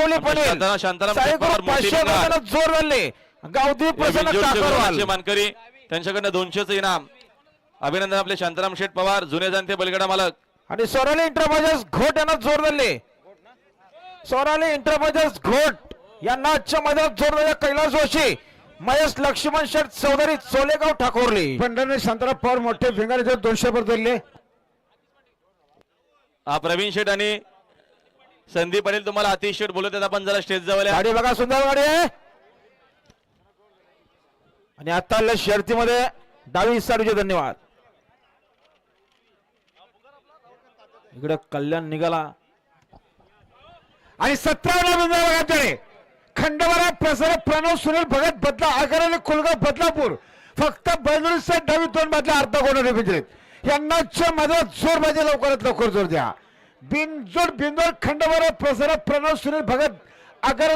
चौले पडेल शांताराम- पाचशे जोर प्रसन्न काकरवाल गुणाचे मानकरी. त्यांच्याकडनं दोनशेच इनाम. अभिनंदन आपले शांताराम शेठ पवार जुने जाणते बलगडा मालक. आणि सोराली इंटरप्राइजेस घोट यांना जोर धरले. सोराली इंटरप्राइजेस घोट यांना आजच्या मैदानात जोर दिले कैलास जोशी महेश लक्ष्मण शेठ चौधरी सोलेगाव ठाकोरली. पंढरने शांताराम पवार मोठे भिंगारे दोनशे वर धरले. हा प्रवीण शेठ आणि संदीप पाटील तुम्हाला अतिशय बोलत आहेत आपण जरा स्टेज जवळ गाडी बघा सुंदर गाडी आहे. आणि आता शर्तीमध्ये डावी साडूचे धन्यवाद. इकडे कल्याण निघाला. आणि सतरावला नंबर खंडवारा प्रसार प्रणव सुनील भगत बदला आगाराने कुलगाव बदलापूर. फक्त बदलून डावी दोन बदला अर्धा कोण यांना यांनाच्या माझा जोर पाहिजे लवकरात लवकर जोर द्या. बिनजोड बिनजोड खंडवर प्रसर प्रणव सुनील भगत अगर